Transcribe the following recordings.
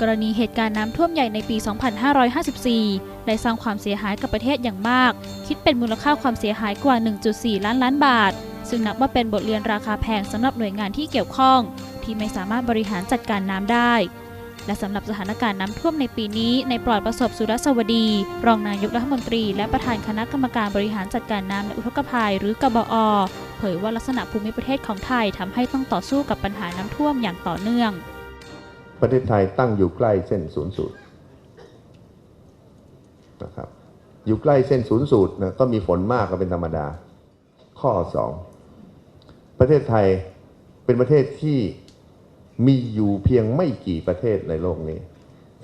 กรณีเหตุการณ์น้ำท่วมใหญ่ในปี 2554 ได้สร้างความเสียหายกับประเทศอย่างมาก คิดเป็นมูลค่าความเสียหายกว่า 1.4 ล้านล้านบาท ซึ่งนับว่าเป็นบทเรียนราคาแพงสำหรับหน่วยงานที่เกี่ยวข้อง ที่ไม่สามารถบริหารจัดการน้ำได้ และสำหรับสถานการณ์น้ำท่วมในปีนี้ ในปลอดประสบสุรสวดี รองนายกรัฐมนตรี และประธานคณะกรรมการบริหารจัดการน้ำและอุทกภัย หรือกบอ เผยว่าลักษณะภูมิประเทศของไทยทำให้ต้องต่อสู้กับปัญหาน้ำท่วมอย่างต่อเนื่อง ประเทศไทยตั้งอยู่ใกล้เส้นศูนย์สูตรนะครับอยู่ใกล้เส้นศูนย์สูตรนะก็มีฝนมากก็เป็นธรรมดา ข้อสองประเทศไทยเป็นประเทศที่มีอยู่เพียงไม่กี่ประเทศในโลกนี้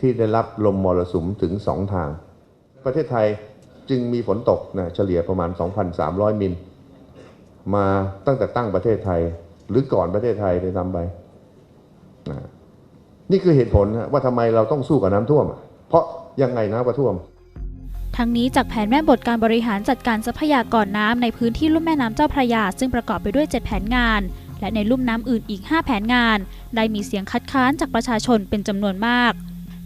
ที่ได้รับลมมรสุมถึงสองทาง ประเทศไทยจึงมีฝนตกนะเฉลี่ยประมาณ 2,300 มิล มาตั้งแต่ตั้งประเทศไทย หรือก่อนประเทศไทยได้ทำไปนะ นี่คือเหตุผลนะว่าทำไมเราต้องสู้กับน้ำท่วม เพราะยังไงน้ำก็ท่วมทั้งนี้จากแผนแม่บทการบริหารจัดการทรัพยากรน้ำในพื้นที่ลุ่มแม่น้ำเจ้าพระยา ซึ่งประกอบไปด้วย 7 แผนงาน และในลุ่มน้ำอื่นอีก 5 แผนงาน ได้มีเสียงคัดค้านจากประชาชนเป็นจำนวนมาก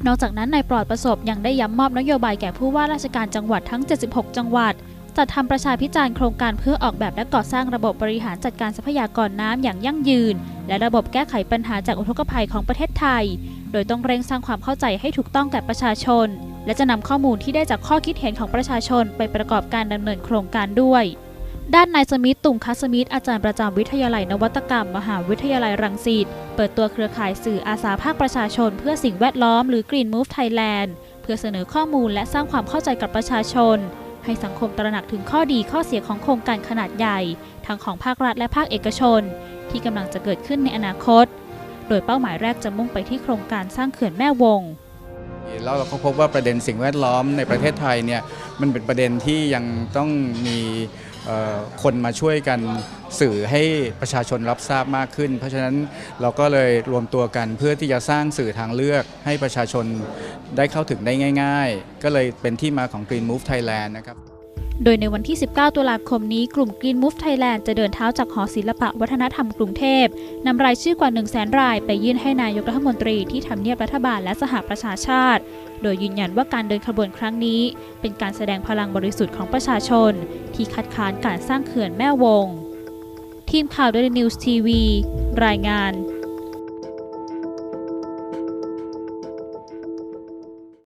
นอกจากนั้นนายปลอดประสบยังได้ย้ำมอบนโยบายแก่ผู้ว่าราชการจังหวัดทั้ง 76 จังหวัด จัดทำประชาพิจารณ์โครงการเพื่อออกแบบและก่อสร้างระบบบริหารจัดการทรัพยากรน้ำอย่างยั่งยืน และระบบแก้ไขปัญหาจากอุทกภัยของประเทศไทย โดยต้องเร่งสร้างความเข้าใจให้ถูกต้องแก่ประชาชน และจะนำข้อมูลที่ได้จากข้อคิดเห็นของประชาชนไปประกอบการดำเนินโครงการด้วย ด้านนายสมิธตุ่มคัสมิธอาจารย์ประจำวิทยาลัยนวัตกรรม มหาวิทยาลัยรังสิตเปิดตัวเครือข่ายสื่ออาสาภาคประชาชน เพื่อสิ่งแวดล้อมหรือ Green Move Thailand เพื่อเสนอข้อมูลและสร้างความเข้าใจกับประชาชน ให้สังคมตระหนักถึงข้อดีข้อเสียของโครงการขนาดใหญ่ ทั้งของภาครัฐและภาคเอกชน ที่กำลังจะเกิดขึ้นในอนาคต โดยเป้าหมายแรกจะมุ่งไปที่โครงการสร้างเขื่อนแม่วงแล้วเราก็พบว่าประเด็นสิ่งแวดล้อมในประเทศไทยเนี่ยมันเป็นประเด็นที่ยังต้องมีคนมาช่วยกันสื่อให้ประชาชนรับทราบมากขึ้น เพราะฉะนั้นเราก็เลยรวมตัวกันเพื่อที่จะสร้างสื่อทางเลือก ให้ประชาชนได้เข้าถึงได้ง่าย ๆ ก็เลยเป็นที่มาของ Green Move Thailand นะครับโดยในวันที่ 19 ตุลาคมนี้ กลุ่ม Green Move Thailand จะเดินเท้าจากหอศิลปะวัฒนธรรมกรุงเทพ นำรายชื่อกว่า 1 0 0 0 0แสนรายไปยื่นให้นายกรัฐมนตรีที่ทำเนียบรัฐบาลและสหประชาชาติ โดยยืนยันว่าการเดินขบวนครั้งนี้ เป็นการแสดงพลังบริสุทธิ์ของประชาชน ที่คัดค้านการสร้างเขื่อนแม่วง ทีมข่าวดลินิวส์ทีวี รายงาน